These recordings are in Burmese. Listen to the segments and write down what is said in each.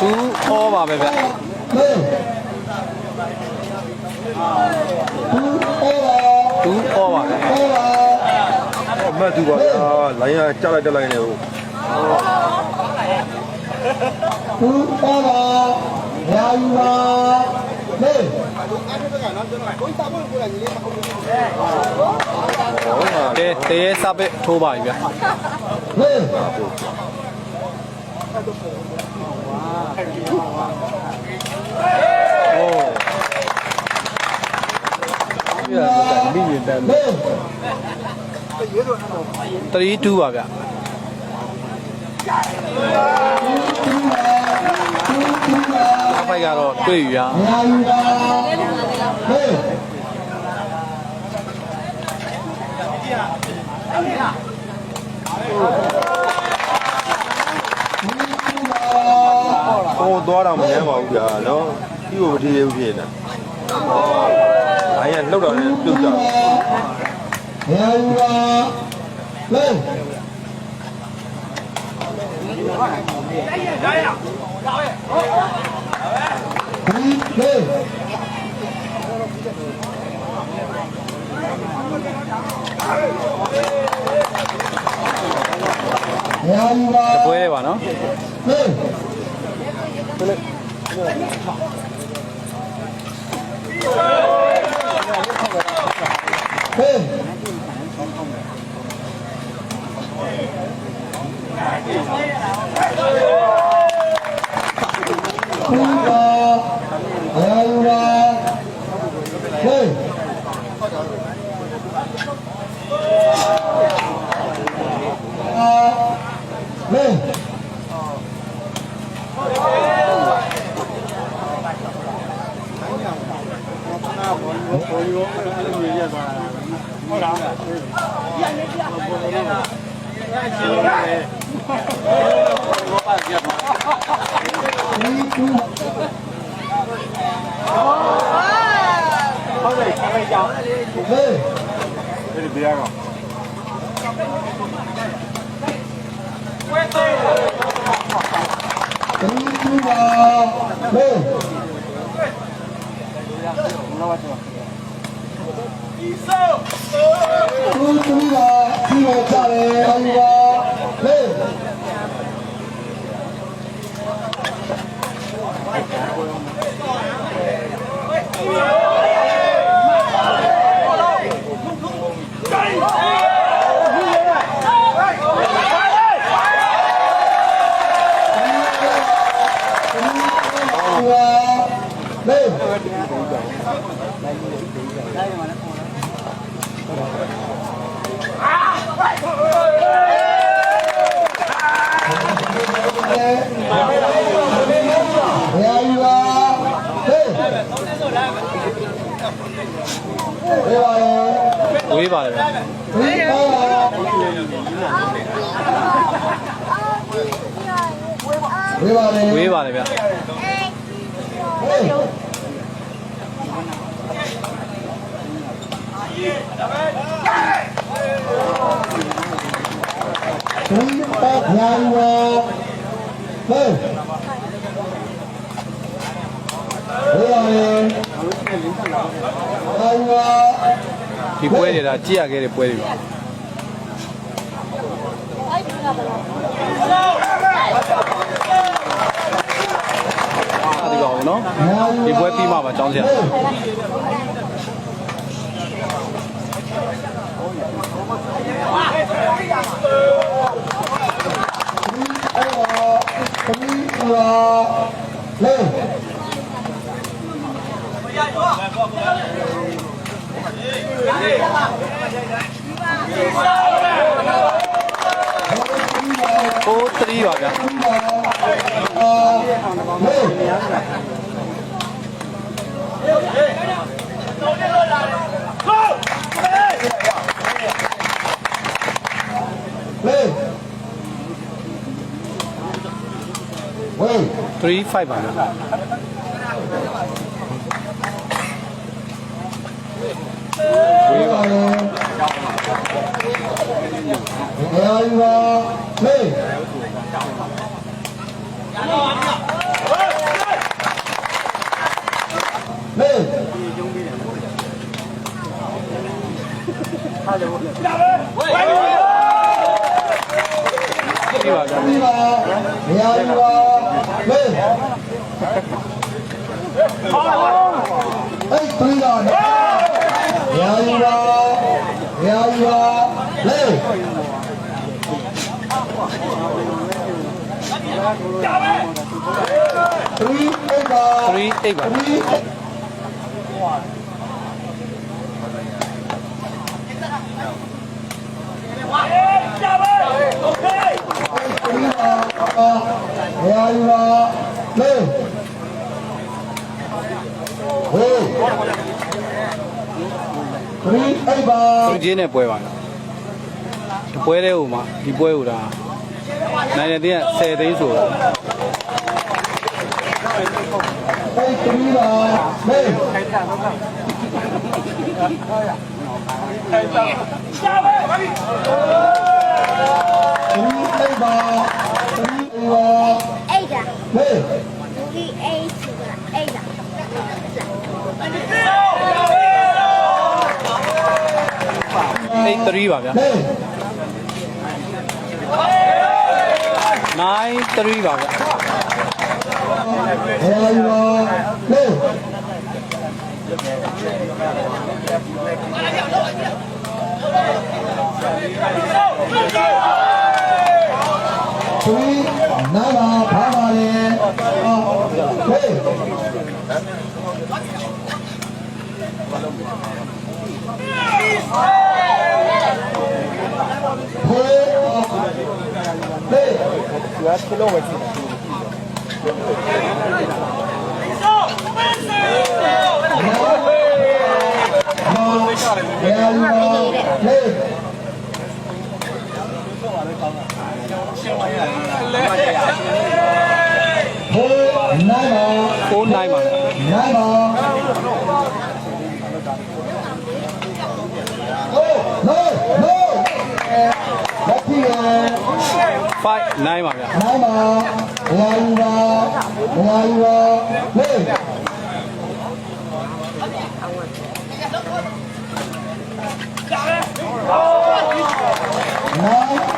သူဩပါပဲဗျလေးသူအဲသူဩပါပဲအဲအမှတ်သူပါဗျာလိုင်းကကြားလိုက်တက်လိုက်နေဟိုသူအဲရာယူပါလေးအားနဲ့ဘက်ကနော်ကျွန်တော်ကိုယ်စားဖို့ကိုယ်ကညီလေးမဟုတ်ဘူး ဟောမှာကဲတရေစပစ်ထိုးပါပြီဗျလေးโอ้ပြရတာမိရင်တက်လေး32ပါဗျအဖိုက်ကတော့တွေ့ယူရရာယူပါလေး ဟိုသွားတာမငဲပါဘူးဗျာနော်ဒီကိုမထီးသေးဘူးဖြစ်နေတာလိုင်းကလှုပ်တာနဲ့ပြုတ်ကြတယ်ရာယူပါလေးလေးရာ quả nó Hey! လေးဒီကူပါလေးကူကူပါဒီလိုကြတယ် 있어요. 네. 있어요. 왜 와요? 왜 봐요? 왜 와요? 왜 와요? 왜 와요? Chúng ta theo ဒီပွဲနေတာကြည့်ရခဲ့တဲ့ပွဲတွေပါဒီပါဦးနော်ဒီပွဲပြီးမှပါចောင်းစရာသမီးလာ rồi kìa Three five hundred. Three. anh Minh Ê, tuy rồi Nhờ anh Nhờ anh Lê Three takeoff. Three takeoff. Three takeoff. Chào ơi. Ok. 8ပါ3 8ပါဗျာဘယ်လိုပါလဲဟေးခရီးအိပ်ပါသူချင်းနဲ့ပွဲပါဗျာဒီပွဲလေးဟိုမှာဒီပွဲဟိုဒါနိုင်တဲ့တင်းက10သိန်းဆိုတော့အိပ်ခရီးပါလဲခရီးအိပ်ပါခရီး အိပ်ပါအဲ့ဒါဟေးဒီအိတ်ဆိုတာအဲ့ဒါ8 3ပါဗျာဟေး9 3ပါဗျာဘယ်လိုပါလဲခရီး 나라 밤안에 어, 네. 네. 네. 네. 네. Bốn nay mà. Nay mà. Fight, nay mà. Nay mà. Lai ra, lai ra, lên. Nine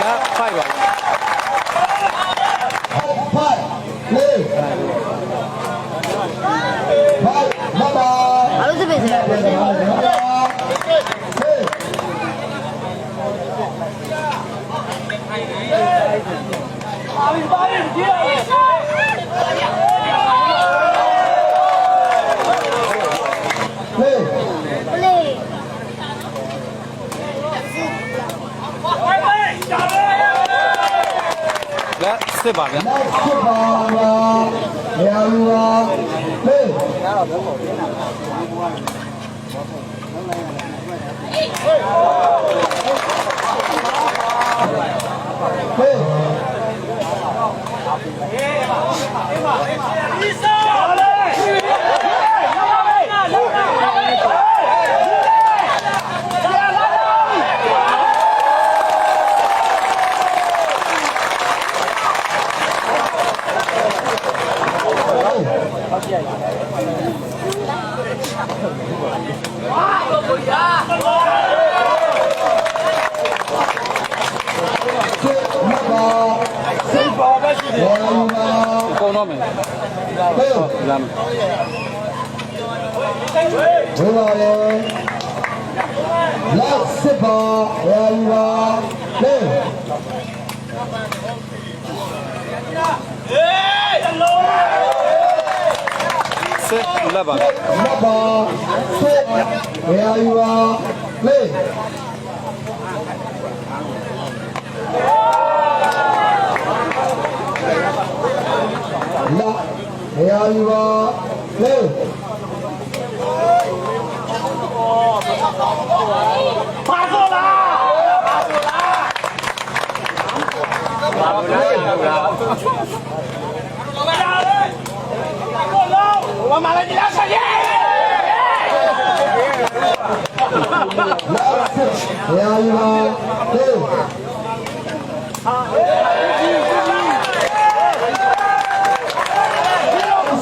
来换一个 စစ်ပါဗျာစစ်ပါဗျာနေရာလူပါဟေးဒါတော့ဘယ်လိုလဲနာပါဟေးအေးပါအေးပါအေးပါအေးပါ စ်မပါစိတ်ပါပဲရှိတယ်ဝါယူပါကုန်တော့မယ်ဟေးလာမယ်ဝေးပါလေလက်စစ်ပါဝါယူပါဟေးစစ်လက်ပါမပါစစ်ဝါယူပါ 那你要一个六。马来，你俩上去！ ဘယ်အားယူပါဟေး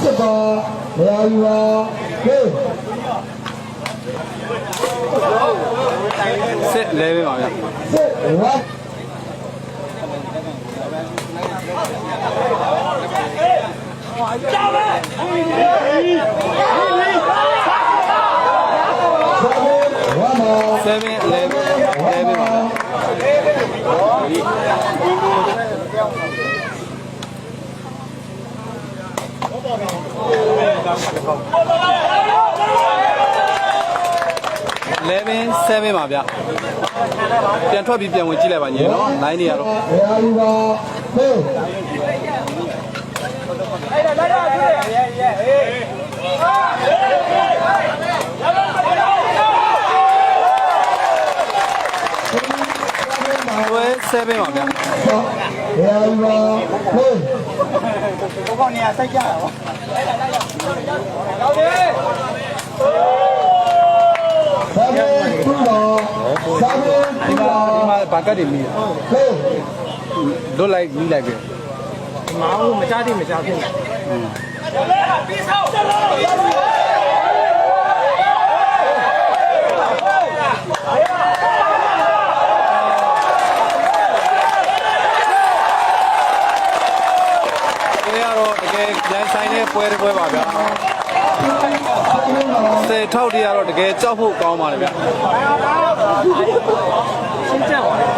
စစ်ပါဘယ်အားယူပါဟေးစစ်လဲပေးပါဗျာစစ်ဝတ်ဝါမော 7လဲလဲပေးပါဗျာ11 7ပါဗျာပြန်ထွက်ပြီးပြန်ဝင်ကြည့်လိုက်ပါညီနော် line တွေကတော့ ဘယ်အားယူပါဟေး12 7ပါဗျာဝါ ဘယ်အားယူပါဟေးဘောကောနေရာစိုက်ကြတာဗောစာမေတူလာစာမေတူဒီလာမှာဘာကတ်တွေမိတယ်ဟေးလွတ်လိုက်မိလိုက်ပဲမအောင်မချသေးမချဖြစ်နေပွဲကတော့တကယ် ပြန်ဆိုင်တဲ့ပွဲတစ်ပွဲပါဗျာစေထောက်တွေကတော့တကယ်ကြောက်ဖို့ကောင်းပါတယ်ဗျာရှင်းချက်ပါ